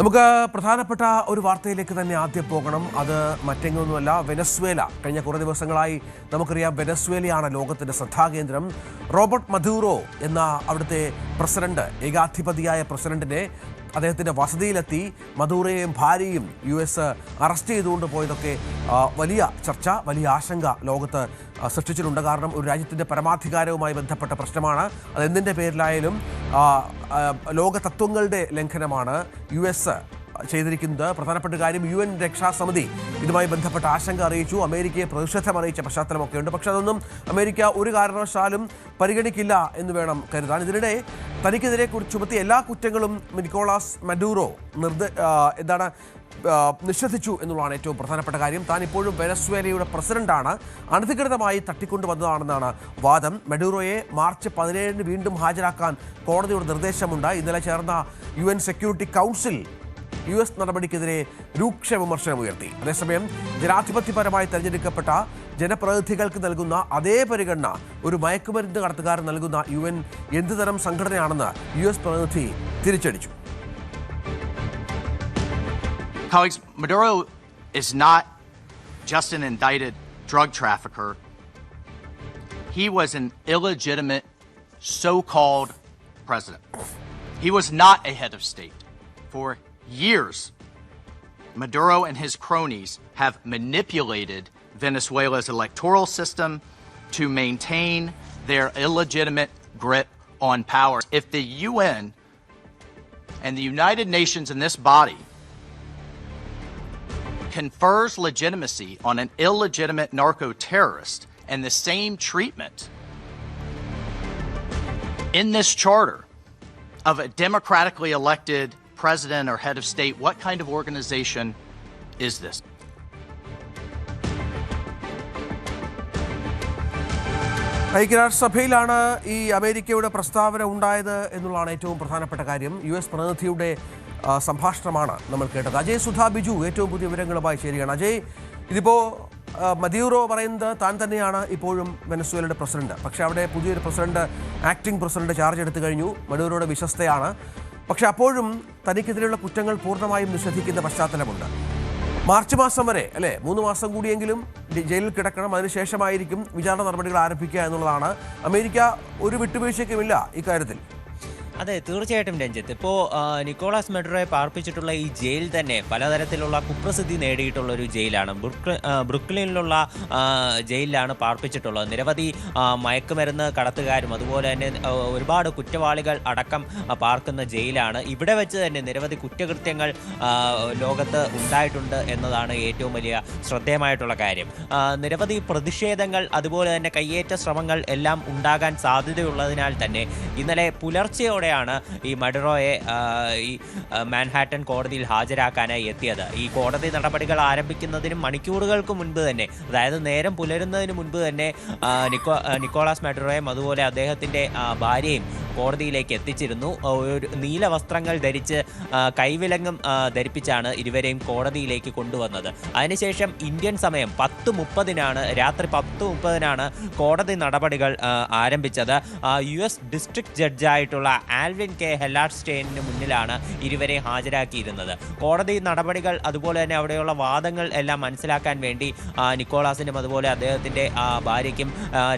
നമുക്ക് പ്രധാനപ്പെട്ട ഒരു വാർത്തയിലേക്ക് തന്നെ ആദ്യം പോകണം. അത് മറ്റെങ്ങൊന്നുമല്ല വെനസ്വേല. കഴിഞ്ഞ കുറേ ദിവസങ്ങളായി നമുക്കറിയാം വെനസ്വേലയാണ് ലോകത്തിന്റെ ശ്രദ്ധാകേന്ദ്രം. റോബർട്ട് മധൂറോ എന്ന അവിടുത്തെ പ്രസിഡന്റ് ഏകാധിപതിയായ പ്രസിഡന്റിനെ അദ്ദേഹത്തിന്റെ വസതിയിലെത്തി മധൂറയും ഭാര്യയും യു എസ് അറസ്റ്റ് ചെയ്തുകൊണ്ട് പോയതൊക്കെ വലിയ ചർച്ച വലിയ ആശങ്ക ലോകത്ത് സൃഷ്ടിച്ചിട്ടുണ്ട്. കാരണം ഒരു രാജ്യത്തിന്റെ പരമാധികാരവുമായി ബന്ധപ്പെട്ട പ്രശ്നമാണ്. അത് എന്തിന്റെ പേരിലായാലും ആ, ആ, ലോക തത്വങ്ങളുടെ ലംഘനമാണ് യു എസ് ചെയ്തിരിക്കുന്നത്. പ്രധാനപ്പെട്ട കാര്യം യു എൻ രക്ഷാസമിതി ഇതുമായി ബന്ധപ്പെട്ട ആശങ്ക അറിയിച്ചു. അമേരിക്കയെ പ്രതിഷേധം അറിയിച്ച പശ്ചാത്തലമൊക്കെയുണ്ട് പക്ഷേ അതൊന്നും അമേരിക്ക ഒരു കാരണവശാലും പരിഗണിക്കില്ല എന്ന് വേണം കരുതാൻ. ഇതിനിടെ തനിക്കെതിരെ ചുമത്തിയ എല്ലാ കുറ്റങ്ങളും നിക്കോളാസ് മഡൂറോ നിർദ്ദ എന്താണ് നിഷേധിച്ചു എന്നുള്ളതാണ് ഏറ്റവും പ്രധാനപ്പെട്ട കാര്യം. താൻ ഇപ്പോഴും വെനസ്വേലയുടെ പ്രസിഡന്റാണ്. അനധികൃതമായി തട്ടിക്കൊണ്ടുവന്നതാണെന്നാണ് വാദം. മെഡൂറോയെ മാർച്ച് പതിനേഴിന് വീണ്ടും ഹാജരാക്കാൻ കോടതിയുടെ നിർദ്ദേശമുണ്ട് ഇന്നലെ ചേർന്ന U security council U S നടപടിക്കെതിരെ രൂക്ഷ വിമർശനം ഉയർത്തി അതേസമയം ജനാധിപത്യപരമായി തെരഞ്ഞെടുക്കപ്പെട്ട ജനപ്രതിനിധികൾക്ക് നൽകുന്ന അതേ പരിഗണന ഒരു മയക്കുമരുന്ന് കടത്തുകാരൻ നൽകുന്ന യു എൻ എന്തുതരം സംഘടനയാണെന്ന് യു എസ് പ്രതിനിധി തിരിച്ചടിച്ചു Colleagues, Maduro is not just an indicted drug trafficker. He was an illegitimate so called president. He was not a head of state. For years, Maduro and his cronies have manipulated Venezuela's electoral system to maintain their illegitimate grip on power. If the UN and the United Nations in this body confers legitimacy on an illegitimate narco terrorist and the same treatment in this charter of a democratically elected president or head of state, what kind of organization is this? ഐക്യരാഷ്ട്രസഭയിലാണ് ഈ അമേരിക്കയുടെ പ്രസ്താവന ഉണ്ടായത് എന്നുള്ളതാണ് ഏറ്റവും പ്രധാനപ്പെട്ട കാര്യം. U S പ്രതിനിധിയുടെ സംഭാഷണമാണ് നമ്മൾ കേട്ടത്. അജയ് സുധാ ബിജു ഏറ്റവും പുതിയ വിവരങ്ങളുമായി ശരിയാണ് അജയ് ഇതിപ്പോൾ മദിയൂറോ പറയുന്നത് താൻ തന്നെയാണ് ഇപ്പോഴും വെനസ്വേലയുടെ പ്രസിഡന്റ്. പക്ഷേ അവിടെ പുതിയൊരു പ്രസിഡന്റ് ആക്ടിംഗ് പ്രസിഡന്റ് ചാർജ് എടുത്തു കഴിഞ്ഞു. മഡൂറോയുടെ വിശ്വസ്തയാണ്. പക്ഷെ അപ്പോഴും തനിക്കെതിരെയുള്ള കുറ്റങ്ങൾ പൂർണമായും നിഷേധിക്കുന്ന പശ്ചാത്തലമുണ്ട്. മാർച്ച് മാസം വരെ അല്ലേ? മൂന്ന് മാസം കൂടിയെങ്കിലും ജയിലിൽ കിടക്കണം. അതിനുശേഷമായിരിക്കും വിചാരണ നടപടികൾ ആരംഭിക്കുക എന്നുള്ളതാണ്. അമേരിക്ക ഒരു വിട്ടുവീഴ്ചയ്ക്കുമില്ല ഇക്കാര്യത്തിൽ അതെ തീർച്ചയായിട്ടും രഞ്ജിത്ത്. ഇപ്പോൾ നിക്കോളാസ് മെഡ്രോയെ പാർപ്പിച്ചിട്ടുള്ള ഈ ജയിൽ തന്നെ പലതരത്തിലുള്ള കുപ്രസിദ്ധി നേടിയിട്ടുള്ള ഒരു ജയിലാണ്. ബ്രുക്ലിനിലുള്ള ജയിലിലാണ് പാർപ്പിച്ചിട്ടുള്ളത്. നിരവധി മയക്കുമരുന്ന് കടത്തുകാരും അതുപോലെ തന്നെ ഒരുപാട് കുറ്റവാളികൾ അടക്കം പാർക്കുന്ന ജയിലാണ്. ഇവിടെ വെച്ച് തന്നെ നിരവധി കുറ്റകൃത്യങ്ങൾ ലോകത്ത് ഉണ്ടായിട്ടുണ്ട് എന്നതാണ് ഏറ്റവും വലിയ ശ്രദ്ധേയമായിട്ടുള്ള കാര്യം. നിരവധി പ്രതിഷേധങ്ങൾ അതുപോലെ തന്നെ കയ്യേറ്റ ശ്രമങ്ങൾ എല്ലാം ഉണ്ടാകാൻ സാധ്യതയുള്ളതിനാൽ തന്നെ ഇന്നലെ പുലർച്ചെയോടെയാണ് ഈ മഡറോയെ ഈ മാൻഹാട്ടൻ കോടതിയിൽ ഹാജരാക്കാനായി എത്തിയത്. ഈ കോടതി നടപടികൾ ആരംഭിക്കുന്നതിന് മണിക്കൂറുകൾക്ക് മുൻപ് തന്നെ അതായത് നേരം പുലരുന്നതിന് മുൻപ് തന്നെ നിക്കോ നിക്കോളാസ് മെഡറോയും അതുപോലെ അദ്ദേഹത്തിന്റെ ഭാര്യയും കോടതിയിലേക്ക് എത്തിച്ചിരുന്നു. ഒരു നീല വസ്ത്രങ്ങൾ ധരിച്ച് കൈവിലങ്ങും ധരിപ്പിച്ചാണ് ഇരുവരെയും കോടതിയിലേക്ക് കൊണ്ടുവന്നത്. അതിനുശേഷം ഇന്ത്യൻ സമയം പത്ത് മുപ്പതിനാണ് രാത്രി പത്ത് മുപ്പതിനാണ് കോടതി നടപടികൾ ആരംഭിച്ചത്. യു എസ് ഡിസ്ട്രിക്ട് ജഡ്ജായിട്ടുള്ള ആൽവിൻ കെ ഹെല്ലാർസ്റ്റെയിനിന് മുന്നിലാണ് ഇരുവരെ ഹാജരാക്കിയിരുന്നത്. കോടതി നടപടികൾ അതുപോലെ തന്നെ അവിടെയുള്ള വാദങ്ങൾ എല്ലാം മനസ്സിലാക്കാൻ വേണ്ടി നിക്കോളാസിനും അതുപോലെ അദ്ദേഹത്തിന്റെ ഭാര്യയ്ക്കും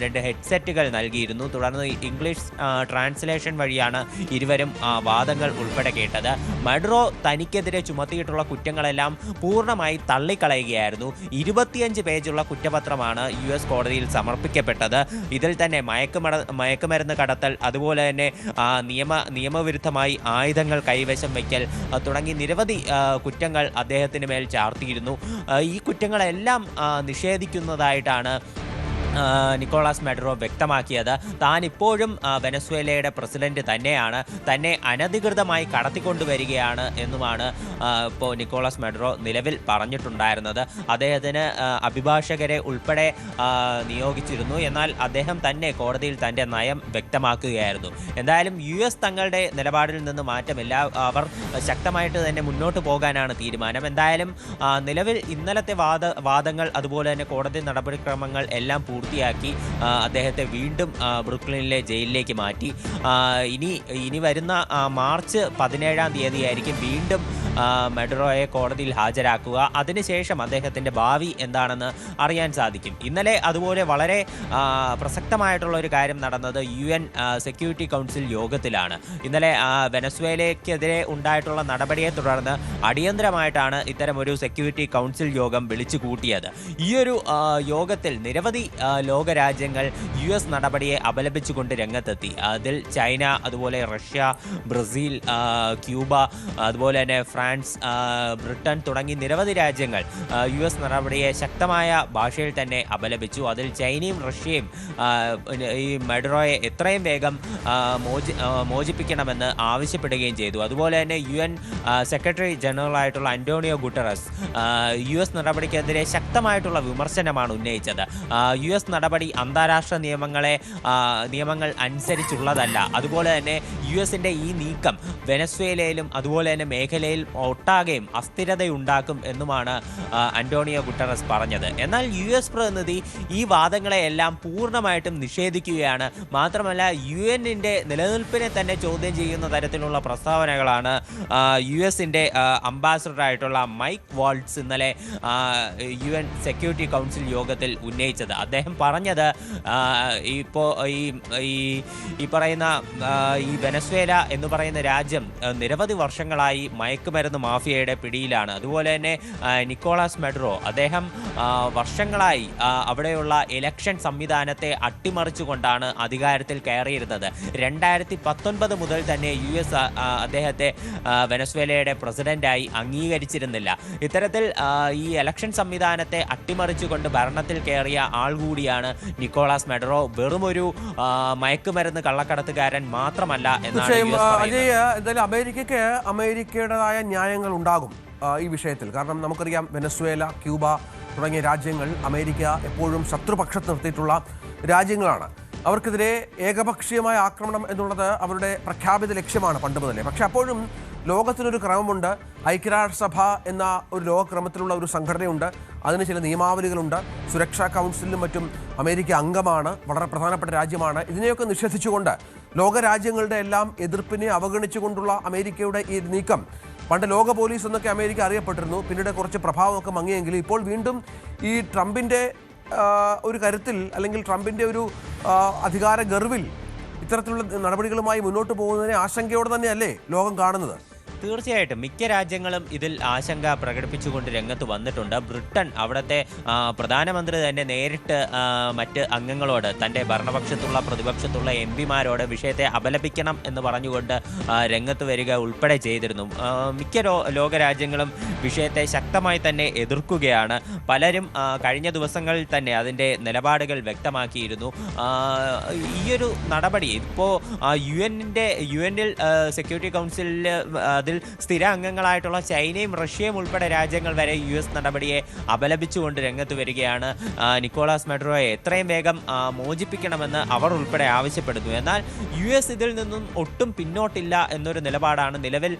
രണ്ട് ഹെഡ്സെറ്റുകൾ നൽകിയിരുന്നു. തുടർന്ന് ഇംഗ്ലീഷ് ആ, ട്രാൻസ്ലേഷൻ വഴിയാണ് ഇരുവരും ആ, വാദങ്ങൾ ഉൾപ്പെടെ കേട്ടത്. മഡ്രോ തനിക്കെതിരെ ചുമത്തിയിട്ടുള്ള കുറ്റങ്ങളെല്ലാം പൂർണമായി തള്ളിക്കളയുകയായിരുന്നു. ഇരുപത്തിയഞ്ച് പേജുള്ള കുറ്റപത്രമാണ് യു എസ് കോടതിയിൽ സമർപ്പിക്കപ്പെട്ടത്. ഇതിൽ തന്നെ മയക്കുമട മയക്കുമരുന്ന് കടത്തൽ അതുപോലെ തന്നെ നിയമ നിയമവിരുദ്ധമായി ആയുധങ്ങൾ കൈവശം വയ്ക്കൽ തുടങ്ങി നിരവധി കുറ്റങ്ങൾ അദ്ദേഹത്തിന് മേൽ ചാർത്തിയിരുന്നു. ഈ കുറ്റങ്ങളെല്ലാം നിഷേധിക്കുന്നതായിട്ടാണ് നിക്കോളാസ് മെഡറോ വ്യക്തമാക്കിയത്. താൻ ഇപ്പോഴും വെനസ്വേലയുടെ പ്രസിഡന്റ് തന്നെയാണ്. തന്നെ അനധികൃതമായി കടത്തിക്കൊണ്ടുവരികയാണ് എന്നുമാണ് ഇപ്പോൾ നിക്കോളാസ് മെഡറോ നിലവിൽ പറഞ്ഞിട്ടുണ്ടായിരുന്നത്. അദ്ദേഹത്തിന് അഭിഭാഷകരെ ഉൾപ്പെടെ നിയോഗിച്ചിരുന്നു. എന്നാൽ അദ്ദേഹം തന്നെ കോടതിയിൽ തന്റെ നയം വ്യക്തമാക്കുകയായിരുന്നു. എന്തായാലും യു എസ് തങ്ങളുടെ നിലപാടിൽ നിന്ന് മാറ്റമില്ല. അവർ ശക്തമായിട്ട് തന്നെ മുന്നോട്ട് പോകാനാണ് തീരുമാനം. എന്തായാലും നിലവിൽ ഇന്നലത്തെ വാദ വാദങ്ങൾ അതുപോലെ തന്നെ കോടതി നടപടിക്രമങ്ങൾ എല്ലാം പൂർത്തിയാക്കി അദ്ദേഹത്തെ വീണ്ടും ബ്രുക്ലിനിലെ ജയിലിലേക്ക് മാറ്റി. ഇനി ഇനി വരുന്ന മാർച്ച് പതിനേഴാം തീയതിയായിരിക്കും വീണ്ടും മെഡറോയെ കോടതിയിൽ ഹാജരാക്കുക. അതിനുശേഷം അദ്ദേഹത്തിന്റെ ഭാവി എന്താണെന്ന് അറിയാൻ സാധിക്കും. ഇന്നലെ അതുപോലെ വളരെ പ്രസക്തമായിട്ടുള്ള ഒരു കാര്യം നടന്നത് യു എൻ സെക്യൂരിറ്റി കൗൺസിൽ യോഗത്തിലാണ്. ഇന്നലെ വെനസ്വേലയ്ക്കെതിരെ ഉണ്ടായിട്ടുള്ള നടപടിയെ തുടർന്ന് അടിയന്തരമായിട്ടാണ് ഇത്തരമൊരു സെക്യൂരിറ്റി കൗൺസിൽ യോഗം വിളിച്ചു കൂട്ടിയത്. ഈയൊരു യോഗത്തിൽ നിരവധി ലോകരാജ്യങ്ങൾ യു എസ് നടപടിയെ അപലപിച്ചുകൊണ്ട് രംഗത്തെത്തി. അതിൽ ചൈന അതുപോലെ റഷ്യ ബ്രസീൽ ക്യൂബ അതുപോലെ തന്നെ ഫ്രാൻസ് ആ, ബ്രിട്ടൻ തുടങ്ങി നിരവധി രാജ്യങ്ങൾ യു എസ് നടപടിയെ ശക്തമായ ഭാഷയിൽ തന്നെ അപലപിച്ചു. അതിൽ ചൈനയും റഷ്യയും ഈ മെഡറോയെ എത്രയും വേഗം മോചി മോചിപ്പിക്കണമെന്ന് ആവശ്യപ്പെടുകയും ചെയ്തു. അതുപോലെ തന്നെ യു എൻ സെക്രട്ടറി ജനറൽ ആയിട്ടുള്ള അന്റോണിയോ ഗുട്ടറസ് യു എസ് നടപടിക്കെതിരെ ശക്തമായിട്ടുള്ള വിമർശനമാണ് ഉന്നയിച്ചത്. യു എസ് നടപടി അന്താരാഷ്ട്ര നിയമങ്ങളെ നിയമങ്ങൾ അനുസരിച്ചുള്ളതല്ല. അതുപോലെ തന്നെ യു എസിന്റെ ഈ നീക്കം വെനസ്വേലയിലും അതുപോലെ തന്നെ മേഖലയിൽ ഒട്ടാകെയും അസ്ഥിരതയുണ്ടാക്കും എന്നുമാണ് അന്റോണിയോ ഗുട്ടറസ് പറഞ്ഞത്. എന്നാൽ യു എസ് പ്രതിനിധി ഈ വാദങ്ങളെയെല്ലാം പൂർണമായിട്ടും നിഷേധിക്കുകയാണ്. മാത്രമല്ല യു എന്നിന്റെ നിലനിൽപ്പിനെ തന്നെ ചോദ്യം ചെയ്യുന്ന തരത്തിലുള്ള പ്രസ്താവനകളാണ് യു എസിന്റെ അംബാസഡറായിട്ടുള്ള മൈക്ക് വാൾട്സ് ഇന്നലെ യു എൻ സെക്യൂരിറ്റി കൗൺസിൽ യോഗത്തിൽ ഉന്നയിച്ചത്. അദ്ദേഹം പറഞ്ഞത് ഇപ്പോൾ ഈ ഈ പറയുന്ന ഈ വെനസ്വേല എന്ന് പറയുന്ന രാജ്യം നിരവധി വർഷങ്ങളായി മയക്കുമരുന്ന് മാഫിയയുടെ പിടിയിലാണ്. അതുപോലെ തന്നെ നിക്കോളാസ് മെഡ്രോ അദ്ദേഹം വർഷങ്ങളായി അവിടെയുള്ള ഇലക്ഷൻ സംവിധാനത്തെ അട്ടിമറിച്ചുകൊണ്ടാണ് അധികാരത്തിൽ കയറിയിരുന്നത്. രണ്ടായിരത്തി പത്തൊൻപത് മുതൽ തന്നെ യു എസ് അദ്ദേഹത്തെ വെനസ്വേലയുടെ പ്രസിഡന്റായി അംഗീകരിച്ചിരുന്നില്ല. ഇത്തരത്തിൽ ഈ ഇലക്ഷൻ സംവിധാനത്തെ അട്ടിമറിച്ചുകൊണ്ട് ഭരണത്തിൽ കയറിയ ആൾ കൂടിയാണ് നിക്കോളാസ് മെഡറോ വെറുമൊരു മയക്കുമരുന്ന് കള്ളക്കടത്തുകാരൻ മാത്രമല്ല എന്നാണ് അമേരിക്കയ്ക്ക് അമേരിക്കയുടേതായ ന്യായങ്ങൾ ഉണ്ടാകും ഈ വിഷയത്തിൽ. കാരണം നമുക്കറിയാം വെനസ്വേല ക്യൂബ തുടങ്ങിയ രാജ്യങ്ങൾ അമേരിക്ക എപ്പോഴും ശത്രുപക്ഷത്ത് നിർത്തിയിട്ടുള്ള രാജ്യങ്ങളാണ്. അവർക്കെതിരെ ഏകപക്ഷീയമായ ആക്രമണം എന്നുള്ളത് അവരുടെ പ്രഖ്യാപിത ലക്ഷ്യമാണ് പണ്ട് മുതലേ. പക്ഷെ അപ്പോഴും ലോകത്തിനൊരു ക്രമമുണ്ട്. ഐക്യരാഷ്ട്രസഭ എന്ന ഒരു ലോകക്രമത്തിലുള്ള ഒരു സംഘടനയുണ്ട്. അതിന് ചില നിയമാവലികളുണ്ട്. സുരക്ഷാ കൗൺസിലും മറ്റും അമേരിക്ക അംഗമാണ്. വളരെ പ്രധാനപ്പെട്ട രാജ്യമാണ്. ഇതിനെയൊക്കെ നിഷേധിച്ചുകൊണ്ട് ലോകരാജ്യങ്ങളുടെ എല്ലാം എതിർപ്പിനെ അവഗണിച്ചുകൊണ്ടുള്ള അമേരിക്കയുടെ ഈ നീക്കം പണ്ട് ലോക പോലീസ് എന്നൊക്കെ അമേരിക്ക അറിയപ്പെട്ടിരുന്നു. പിന്നീട് കുറച്ച് പ്രഭാവമൊക്കെ മങ്ങിയെങ്കിലും ഇപ്പോൾ വീണ്ടും ഈ ട്രംപിന്റെ ഒരു കരുത്തിൽ അല്ലെങ്കിൽ ട്രംപിന്റെ ഒരു അധികാര ഗർവിൽ ഇത്തരത്തിലുള്ള നടപടികളുമായി മുന്നോട്ട് പോകുന്നതിനെ ആശങ്കയോടെ തന്നെയല്ലേ ലോകം കാണുന്നത്? തീർച്ചയായിട്ടും മിക്ക രാജ്യങ്ങളും ഇതിൽ ആശങ്ക പ്രകടിപ്പിച്ചുകൊണ്ട് രംഗത്ത് വന്നിട്ടുണ്ട്. ബ്രിട്ടൻ അവിടുത്തെ പ്രധാനമന്ത്രി തന്നെ നേരിട്ട് മറ്റ് അംഗങ്ങളോട് തന്റെ ഭരണപക്ഷത്തുള്ള പ്രതിപക്ഷത്തുള്ള എം പിമാരോട് വിഷയത്തെ അപലപിക്കണം എന്ന് പറഞ്ഞുകൊണ്ട് രംഗത്ത് വരിക ഉൾപ്പെടെ ചെയ്തിരുന്നു. മിക്ക ലോകരാജ്യങ്ങളും വിഷയത്തെ ശക്തമായി തന്നെ എതിർക്കുകയാണ്. പലരും കഴിഞ്ഞ ദിവസങ്ങളിൽ തന്നെ അതിന്റെ നിലപാടുകൾ വ്യക്തമാക്കിയിരുന്നു. ഈയൊരു നടപടി ഇപ്പോൾ യു എന്നിന്റെ യു എന്നിൽ സെക്യൂരിറ്റി കൗൺസിലിൽ അതിൽ സ്ഥിര അംഗങ്ങളായിട്ടുള്ള ചൈനയും റഷ്യയും ഉൾപ്പെടെ രാജ്യങ്ങൾ വരെ യു എസ് നടപടിയെ അപലപിച്ചുകൊണ്ട് രംഗത്ത് വരികയാണ്. നിക്കോളാസ് മെഡ്രോയെ എത്രയും വേഗം മോചിപ്പിക്കണമെന്ന് അവർ ഉൾപ്പെടെ ആവശ്യപ്പെടുന്നു. എന്നാൽ യു എസ് ഇതിൽ നിന്നും ഒട്ടും പിന്നോട്ടില്ല എന്നൊരു നിലപാടാണ് നിലവിൽ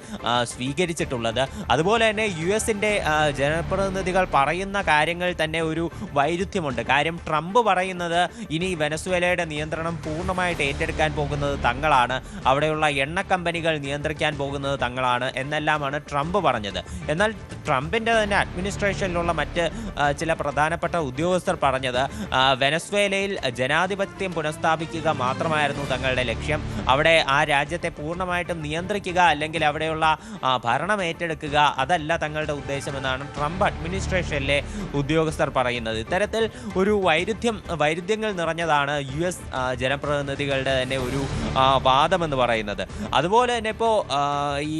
സ്വീകരിച്ചിട്ടുള്ളത്. അതുപോലെ തന്നെ യു എസിന്റെ ജനപ്രതിനിധികൾ പറയുന്ന കാര്യങ്ങൾ തന്നെ ഒരു വൈരുദ്ധ്യമുണ്ട്. കാര്യം ട്രംപ് പറയുന്നത് ഇനി വെനസ്വേലയുടെ നിയന്ത്രണം പൂർണമായിട്ട് ഏറ്റെടുക്കാൻ പോകുന്നത് തങ്ങളാണ്. അവിടെയുള്ള എണ്ണ കമ്പനികൾ നിയന്ത്രിക്കാൻ പോകുന്നത് തങ്ങളാണ്. എന്നെല്ലാമാണ് ട്രംപ് പറഞ്ഞത്. എന്നാൽ ട്രംപിന്റെ തന്നെ അഡ്മിനിസ്ട്രേഷനിലുള്ള മറ്റ് ചില പ്രധാനപ്പെട്ട ഉദ്യോഗസ്ഥർ പറഞ്ഞത് വെനസ്വേലയിൽ ജനാധിപത്യം പുനഃസ്ഥാപിക്കുക മാത്രമായിരുന്നു തങ്ങളുടെ ലക്ഷ്യം. അവിടെ ആ രാജ്യത്തെ പൂർണമായിട്ടും നിയന്ത്രിക്കുക അല്ലെങ്കിൽ അവിടെയുള്ള ഭരണം ഏറ്റെടുക്കുക അതല്ല തങ്ങളുടെ ഉദ്ദേശമെന്നാണ് ട്രംപ് അഡ്മിനിസ്ട്രേഷനിലെ ഉദ്യോഗസ്ഥർ പറയുന്നത്. ഇത്തരത്തിൽ ഒരു വൈരുദ്ധ്യം വൈരുദ്ധ്യങ്ങൾ നിറഞ്ഞതാണ് യു എസ് ജനപ്രതിനിധികളുടെ തന്നെ ഒരു വാദമെന്ന് പറയുന്നത്. അതുപോലെ തന്നെ ഇപ്പോൾ ഈ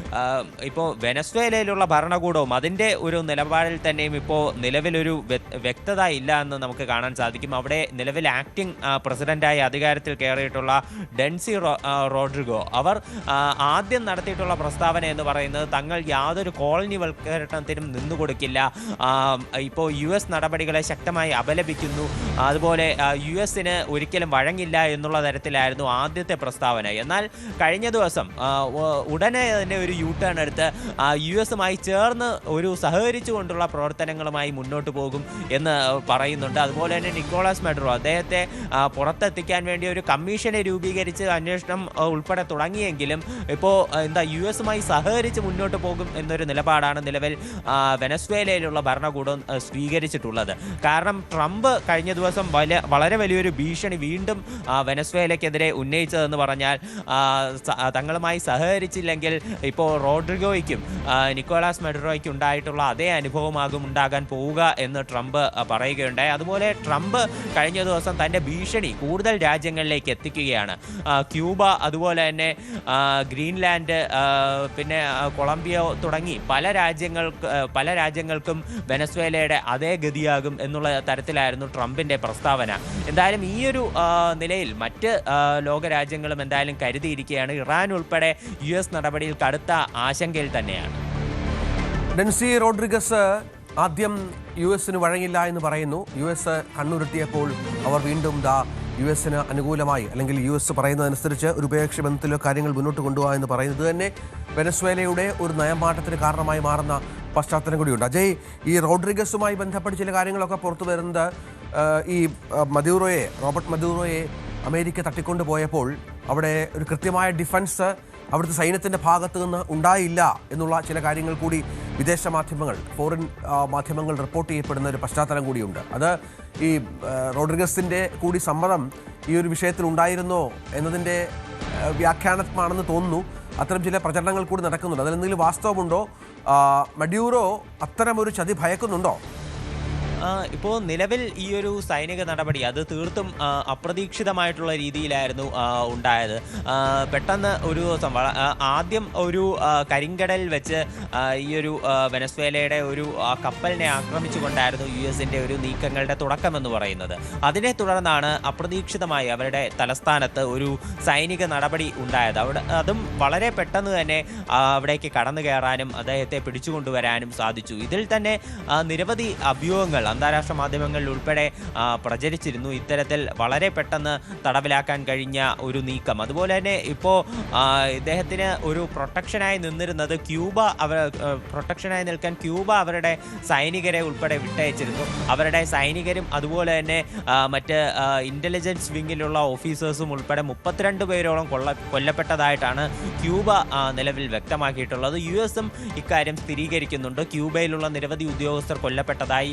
ഇപ്പോൾ വെനസ്വേലയിലുള്ള ഭരണകൂടവും അതിന്റെ ഒരു നിലപാടിൽ തന്നെയും ഇപ്പോൾ നിലവിലൊരു വ്യ- വ്യക്തത ഇല്ല എന്ന് നമുക്ക് കാണാൻ സാധിക്കും. അവിടെ നിലവിൽ ആക്ടിംഗ് പ്രസിഡന്റായി അധികാരത്തിൽ കയറിയിട്ടുള്ള ഡെൻസി റോഡ്രിഗോ അവർ ആദ്യം നടത്തിയിട്ടുള്ള പ്രസ്താവന എന്ന് പറയുന്നത് തങ്ങൾ യാതൊരു കോളനിവൽക്കരണത്തിനും നിന്നുകൊടുക്കില്ല. കൊടുക്കില്ല ഇപ്പോൾ യു എസ് നടപടികളെ ശക്തമായി അപലപിക്കുന്നു. അതുപോലെ യു എസിന് ഒരിക്കലും വഴങ്ങില്ല എന്നുള്ള തരത്തിലായിരുന്നു ആദ്യത്തെ പ്രസ്താവന. എന്നാൽ കഴിഞ്ഞ ദിവസം ഉടനെ തന്നെ ഒരു യു ടേൺ എടുത്ത് യു എസുമായി ചേർന്ന് ഒരു സഹകരിച്ചുകൊണ്ടുള്ള പ്രവർത്തനങ്ങളുമായി മുന്നോട്ട് പോകും എന്ന് പറയുന്നുണ്ട്. അതുപോലെ തന്നെ നിക്കോളാസ് മെഡ്രോ അദ്ദേഹത്തെ പുറത്തെത്തിക്കാൻ വേണ്ടി ഒരു കമ്മീഷനെ രൂപീകരിച്ച് അന്വേഷണം ഉൾപ്പെടെ തുടങ്ങിയെങ്കിലും ഇപ്പോൾ എന്താ യു എസുമായി സഹകരിച്ച് മുന്നോട്ട് പോകും എന്നൊരു നിലപാടാണ് നിലവിൽ വെനസ്വേലയിലുള്ള ഭരണകൂടം സ്വീകരിച്ചിട്ടുള്ളത്. കാരണം ട്രംപ് കഴിഞ്ഞ ദിവസം വളരെ വലിയൊരു ഭീഷണി വീണ്ടും വെനസ്വേലയ്ക്കെതിരെ ഉന്നയിച്ചതെന്ന് പറഞ്ഞാൽ തങ്ങളുമായി സഹകരിച്ചില്ലെങ്കിൽ ഇപ്പോൾ റോഡ്രിഗോയ്ക്കും നിക്കോളാസ് മെഡറോയ്ക്കും ഉണ്ടായിട്ടുള്ള അതേ അനുഭവമാകും ഉണ്ടാകാൻ പോവുക എന്ന് ട്രംപ് പറയുകയുണ്ടായി. അതുപോലെ ട്രംപ് കഴിഞ്ഞ ദിവസം തന്റെ ഭീഷണി കൂടുതൽ രാജ്യങ്ങളിലേക്ക് എത്തിക്കുകയാണ്. ക്യൂബ അതുപോലെ തന്നെ ഗ്രീൻലാൻഡ് പിന്നെ കൊളംബിയ തുടങ്ങി പല രാജ്യങ്ങൾക്ക് പല രാജ്യങ്ങൾക്കും വെനസ്വേലയുടെ അതേ ഗതിയാകും എന്നുള്ള തരത്തിലായിരുന്നു ട്രംപിന്റെ പ്രസ്താവന. എന്തായാലും ഈ ഒരു നിലയിൽ മറ്റ് ലോകരാജ്യങ്ങളും എന്തായാലും കരുതിയിരിക്കുകയാണ്. ഇറാൻ ഉൾപ്പെടെ യു എസ് നടപടിയിൽ കടുത്ത ആശങ്കയിൽ തന്നെയാണ് ഡെൻസി റോഡ്രിഗസ് ആദ്യം യു എസിന് വഴങ്ങില്ല എന്ന് പറയുന്നു. യു എസ് കണ്ണുരുട്ടിയപ്പോൾ അവർ വീണ്ടും ദാ യു എസിന് അനുകൂലമായി അല്ലെങ്കിൽ യു എസ് പറയുന്നതനുസരിച്ച് ഒരു ഉഭയകക്ഷി ബന്ധത്തിലോ കാര്യങ്ങൾ മുന്നോട്ട് കൊണ്ടുപോകാൻ എന്ന് പറയുന്നത് തന്നെ വെനസ്വേലയുടെ ഒരു നയമാറ്റത്തിന് കാരണമായി മാറുന്ന പശ്ചാത്തലം കൂടിയുണ്ട്. അജയ് ഈ റോഡ്രിഗസുമായി ബന്ധപ്പെട്ട് ചില കാര്യങ്ങളൊക്കെ പുറത്തു വരുന്നത് ഈ മദൂറോയെ റോബർട്ട് മദൂറോയെ അമേരിക്ക തട്ടിക്കൊണ്ടു പോയപ്പോൾ അവിടെ ഒരു കൃത്യമായ ഡിഫൻസ് അവിടുത്തെ സൈന്യത്തിന്റെ ഭാഗത്തു നിന്ന് ഉണ്ടായില്ല എന്നുള്ള ചില കാര്യങ്ങൾ കൂടി വിദേശ മാധ്യമങ്ങൾ ഫോറിൻ മാധ്യമങ്ങൾ റിപ്പോർട്ട് ചെയ്യപ്പെടുന്ന ഒരു പശ്ചാത്തലം കൂടിയുണ്ട്. അത് ഈ റോഡ്രിഗസിന്റെ കൂടി സമ്മതം ഈ ഒരു വിഷയത്തിൽ ഉണ്ടായിരുന്നോ എന്നതിന്റെ വ്യാഖ്യാനമാണെന്ന് തോന്നുന്നു. അത്തരം ചില പ്രചരണങ്ങൾ കൂടി നടക്കുന്നുണ്ട്. അതിലെന്തെങ്കിലും വാസ്തവമുണ്ടോ? മഡ്യൂറോ അത്തരമൊരു ചതി ഭയക്കുന്നുണ്ടോ? ഇപ്പോൾ നിലവിൽ ഈ ഒരു സൈനിക നടപടി അത് തീർത്തും അപ്രതീക്ഷിതമായിട്ടുള്ള രീതിയിലായിരുന്നു ഉണ്ടായത്. പെട്ടെന്ന് ഒരു ദിവസം ആദ്യം ഒരു കരിങ്കടൽ വെച്ച് ഈ ഒരു വെനസ്വേലയുടെ ഒരു കപ്പലിനെ ആക്രമിച്ചുകൊണ്ടായിരുന്നു യു എസിന്റെ ഒരു നീക്കങ്ങളുടെ തുടക്കമെന്ന് പറയുന്നത്. അതിനെ തുടർന്നാണ് അപ്രതീക്ഷിതമായി അവരുടെ തലസ്ഥാനത്ത് ഒരു സൈനിക നടപടി ഉണ്ടായത്. അവിടെ അതും വളരെ പെട്ടെന്ന് തന്നെ അവിടേക്ക് കടന്നു കയറാനും അദ്ദേഹത്തെ പിടിച്ചുകൊണ്ടുവരാനും സാധിച്ചു. ഇതിൽ തന്നെ നിരവധി അഭ്യൂഹങ്ങൾ അന്താരാഷ്ട്ര മാധ്യമങ്ങളിൽ ഉൾപ്പെടെ പ്രചരിച്ചിരുന്നു. ഇത്തരത്തിൽ വളരെ പെട്ടെന്ന് തടവിലാക്കാൻ കഴിഞ്ഞ ഒരു നീക്കം. അതുപോലെ തന്നെ ഇപ്പോൾ ഇദ്ദേഹത്തിന് ഒരു പ്രൊട്ടക്ഷനായി നിന്നിരുന്നത് ക്യൂബ അവർ പ്രൊട്ടക്ഷനായി നിൽക്കാൻ ക്യൂബ അവരുടെ സൈനികരെ ഉൾപ്പെടെ വിട്ടയച്ചിരുന്നു. അവരുടെ സൈനികരും അതുപോലെ തന്നെ മറ്റ് ഇന്റലിജൻസ് വിങ്ങിലുള്ള ഓഫീസേഴ്സും ഉൾപ്പെടെ മുപ്പത്തിരണ്ട് പേരോളം കൊള്ള കൊല്ലപ്പെട്ടതായിട്ടാണ് ക്യൂബ നിലവിൽ വ്യക്തമാക്കിയിട്ടുള്ളത്. യു എസും ഇക്കാര്യം സ്ഥിരീകരിക്കുന്നുണ്ട്. ക്യൂബയിലുള്ള നിരവധി ഉദ്യോഗസ്ഥർ കൊല്ലപ്പെട്ടതായി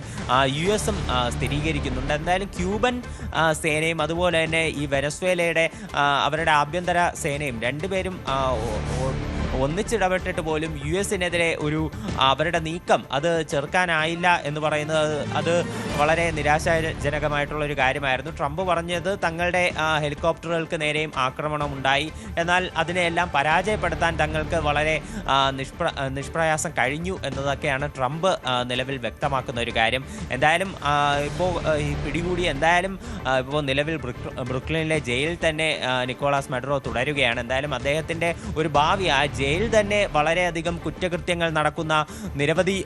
യു എസും സ്ഥിരീകരിക്കുന്നുണ്ട്. എന്തായാലും ക്യൂബൻ സേനയും അതുപോലെ തന്നെ ഈ വെനസ്വേലയുടെ അവരുടെ ആഭ്യന്തര സേനയും രണ്ടുപേരും ഒന്നിച്ചിടപെട്ടിട്ട് പോലും യു എസിനെതിരെ ഒരു അവരുടെ നീക്കം അത് ചെറുക്കാനായില്ല എന്ന് പറയുന്നത് അത് വളരെ നിരാശാജനകമായിട്ടുള്ള ഒരു കാര്യമായിരുന്നു. ട്രംപ് പറഞ്ഞത് തങ്ങളുടെ ഹെലികോപ്റ്ററുകൾക്ക് നേരെയും ആക്രമണം ഉണ്ടായി. എന്നാൽ അതിനെയെല്ലാം പരാജയപ്പെടുത്താൻ തങ്ങൾക്ക് വളരെ നിഷ്പ്ര നിഷ്പ്രയാസം കഴിഞ്ഞു എന്നതൊക്കെയാണ് ട്രംപ് നിലവിൽ വ്യക്തമാക്കുന്ന ഒരു കാര്യം. എന്തായാലും ഇപ്പോൾ ഈ പിടികൂടി എന്തായാലും ഇപ്പോൾ നിലവിൽ ബ്രുക്ലിനിലെ ജയിലിൽ തന്നെ നിക്കോളാസ് മെഡറോ തുടരുകയാണ്. എന്തായാലും അദ്ദേഹത്തിന്റെ ഒരു ഭാവി ആ ജയിൽ തന്നെ വളരെയധികം കുറ്റകൃത്യങ്ങൾ നടക്കുന്ന നിരവധി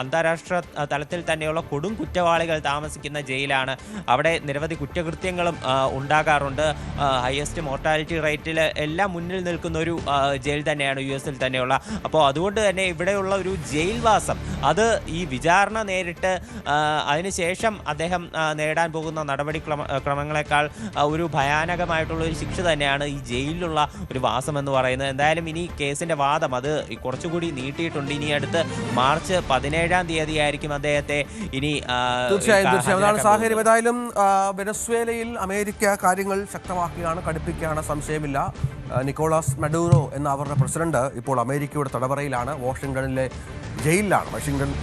അന്താരാഷ്ട്ര തലത്തിൽ തന്നെയുള്ള കൊടും കുറ്റവാളികൾ താമസിക്കുന്ന ജയിലാണ്. അവിടെ നിരവധി കുറ്റകൃത്യങ്ങളും ഉണ്ടാകാറുണ്ട്. ഹയസ്റ്റ് മോർട്ടാലിറ്റി റേറ്റിൽ എല്ലാം മുന്നിൽ നിൽക്കുന്ന ഒരു ജയിൽ തന്നെയാണ് യു എസിൽ തന്നെയുള്ള. അപ്പോൾ അതുകൊണ്ട് തന്നെ ഇവിടെയുള്ള ഒരു ജയിൽവാസം അത് ഈ വിചാരണ നേരിട്ട് അതിനുശേഷം അദ്ദേഹം നേടാൻ പോകുന്ന നടപടി ക്രമ ക്രമങ്ങളെക്കാൾ ഒരു ഭയാനകമായിട്ടുള്ള ഒരു ശിക്ഷ തന്നെയാണ് ഈ ജയിലിലുള്ള ഒരു വാസം എന്ന് പറയുന്നത്. എന്തായാലും ഇനി കേസിന്റെ വാദം അത് കുറച്ചുകൂടി നീട്ടിയിട്ടുണ്ട്. ഇനി അടുത്ത് മാർച്ച് പതിനേഴാം തീയതി ആയിരിക്കും അദ്ദേഹത്തെ ഇനി തീർച്ചയായും ഹാ- തീർച്ചയായും. അതാണ് സാഹചര്യം. ഏതായാലും വെനസ്വേലയിൽ അമേരിക്ക കാര്യങ്ങൾ ശക്തമാക്കുകയാണ്. കടുപ്പിക്കുകയാണ്. സംശയമില്ല. നിക്കോളാസ് മഡൂറോ എന്ന അവരുടെ പ്രസിഡന്റ് ഇപ്പോൾ അമേരിക്കയുടെ തടവറയിലാണ്. വാഷിംഗ്ടണിലെ ജയിലിലാണ്. വാഷിംഗ്ടൺ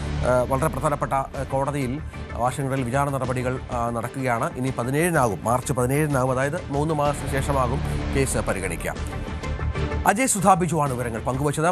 വളരെ പ്രധാനപ്പെട്ട കോടതിയിൽ വാഷിംഗ്ടണിൽ വിചാരണ നടപടികൾ നടക്കുകയാണ്. ഇനി പതിനേഴിനാകും മാർച്ച് പതിനേഴിനാകും. അതായത് മൂന്ന് മാസത്തിന് ശേഷമാകും കേസ് പരിഗണിക്കുക. അജയ് സുധാബിജു ആണ് വിവരങ്ങൾ പങ്കുവച്ചത്.